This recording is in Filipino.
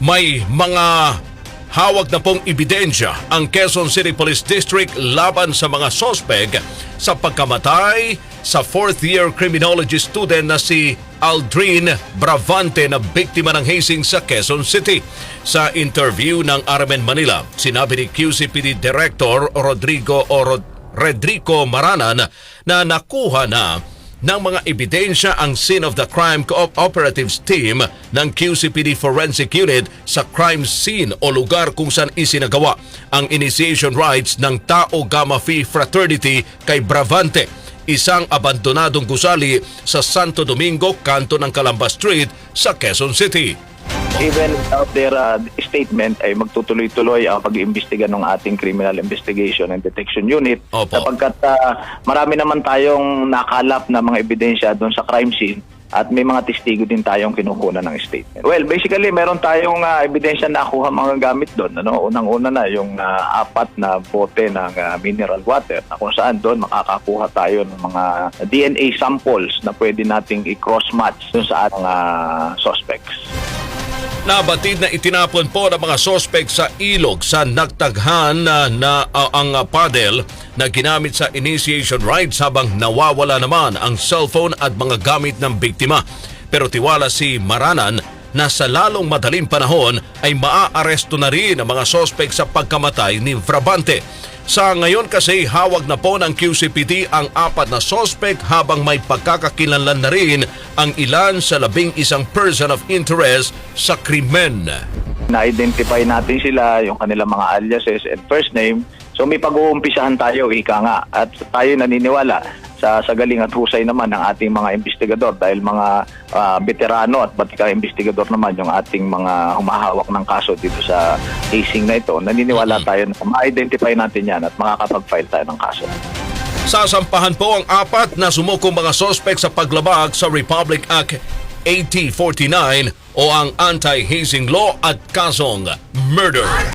May mga hawag na pong ebidensya ang Quezon City Police District laban sa mga sospek sa pagkamatay sa fourth-year criminology student na si Aldrin Bravante na biktima ng hazing sa Quezon City. Sa interview ng RMN Manila, sinabi ni QCPD Director Rodrigo Oro Redrico Maranan na nakuha na ng mga ebidensya ang scene of the crime cooperatives team ng QCPD Forensic Unit sa crime scene o lugar kung saan isinagawa ang initiation rites ng Tao Gamma Phi Fraternity kay Bravante, isang abandonadong gusali sa Santo Domingo, kanto ng Calamba Street sa Quezon City. Even without their uh, statement ay magtutuloy-tuloy ang pag-iimbestiga ng ating Criminal Investigation and Detection Unit Opo. sapagkat uh, marami naman tayong nakalap na mga ebidensya doon sa crime scene at may mga testigo din tayong kinukuha ng statement. Well, basically, meron tayong uh, ebidensya na nakuha mga gamit doon. Ano? Unang-una na yung uh, apat na bote ng uh, mineral water na kung saan doon makakakuha tayo ng mga DNA samples na pwede nating i-cross-match sa ating uh, suspects. Nabatid na itinapon po ng mga sospek sa ilog sa nagtaghan na, na uh, ang uh, paddle na ginamit sa initiation rites habang nawawala naman ang cellphone at mga gamit ng biktima. Pero tiwala si Maranan na sa lalong madaling panahon ay maaaresto na rin ang mga sospek sa pagkamatay ni Brabante. Sa ngayon kasi hawag na po ng QCPD ang apat na sospek habang may pagkakakilanlan na rin ang ilan sa labing isang person of interest sa krimen. Na-identify natin sila, yung kanilang mga aliases and first name. So may pag-uumpisahan tayo, ika nga. At tayo naniniwala sa, sa galing at husay naman ng ating mga investigador dahil mga ah, veterano at batika investigador naman yung ating mga humahawak ng kaso dito sa casing na ito. Naniniwala tayo na ma-identify natin yan at makakapag-file tayo ng kaso. Sasampahan po ang apat na sumukong mga sospek sa paglabag sa Republic Act 8049 o ang Anti-Hazing Law at kasong murder.